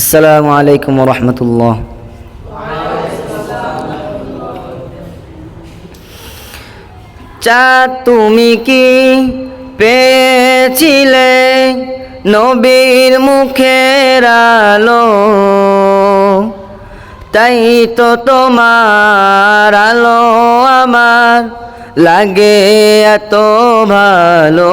আসসালামু আলাইকুম রহমতুল্লাহ। চা তুমি কি পেয়েছিলে নবীর মুখের আলো? তাই তো তোমার আলো আমার লাগে এত ভালো।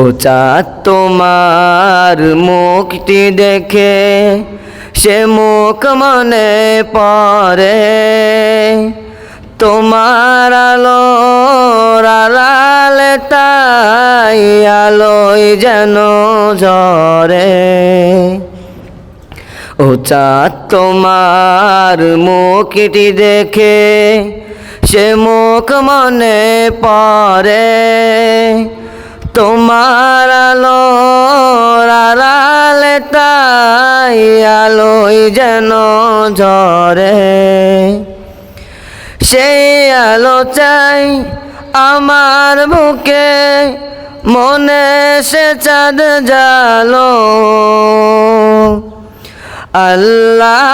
ও চাঁদ তোমার মুখটি দেখে, সে মুখ মনে পড়ে। তোমার আলো আড়ালে তাই আলোয় যেন ঝরে। ও চাঁদ তোমার মুখটি দেখে, সে মুখ মনে পড়ে। তোমার আলো আড়ালে তাই আলোয় যেন ঝরে। সেই আলো চাই আমার বুকে, মনে সে চাঁদ জালো। আল্লাহ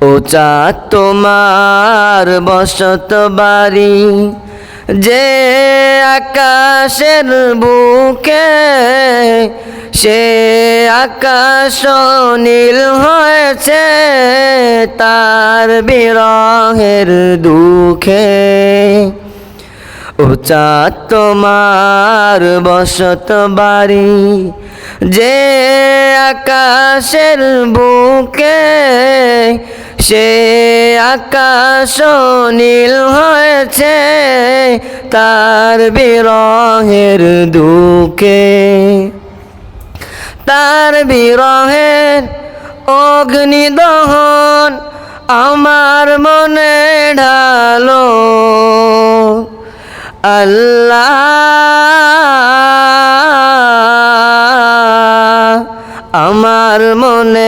ও চাঁদ তোমার বসত বাড়ি, যে আকাশের বুকে, সে আকাশ নীল হয়েছে তার বিরহের দুঃখে। চাঁদ তোমার বসত বাড়ি, যে আকাশের বুকে সে আকাশ নীল হয়েছে তার বিরহের দুঃখে। তার বিরহের অগ্নিদহন আমার মনে ঢালো। আল্লাহ আমার মনে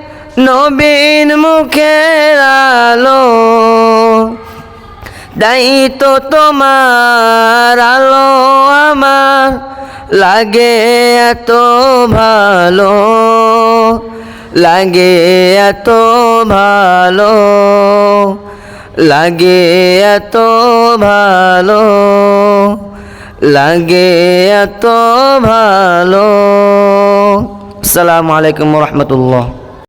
নবীন মুখের আলো তো তোমার আলো আমার লাগে এত ভালো, লাগে এত ভালো, লাগে এত ভালো, লাগে এত ভালো। আসসালামু আলাইকুম রহমতুল্লাহ।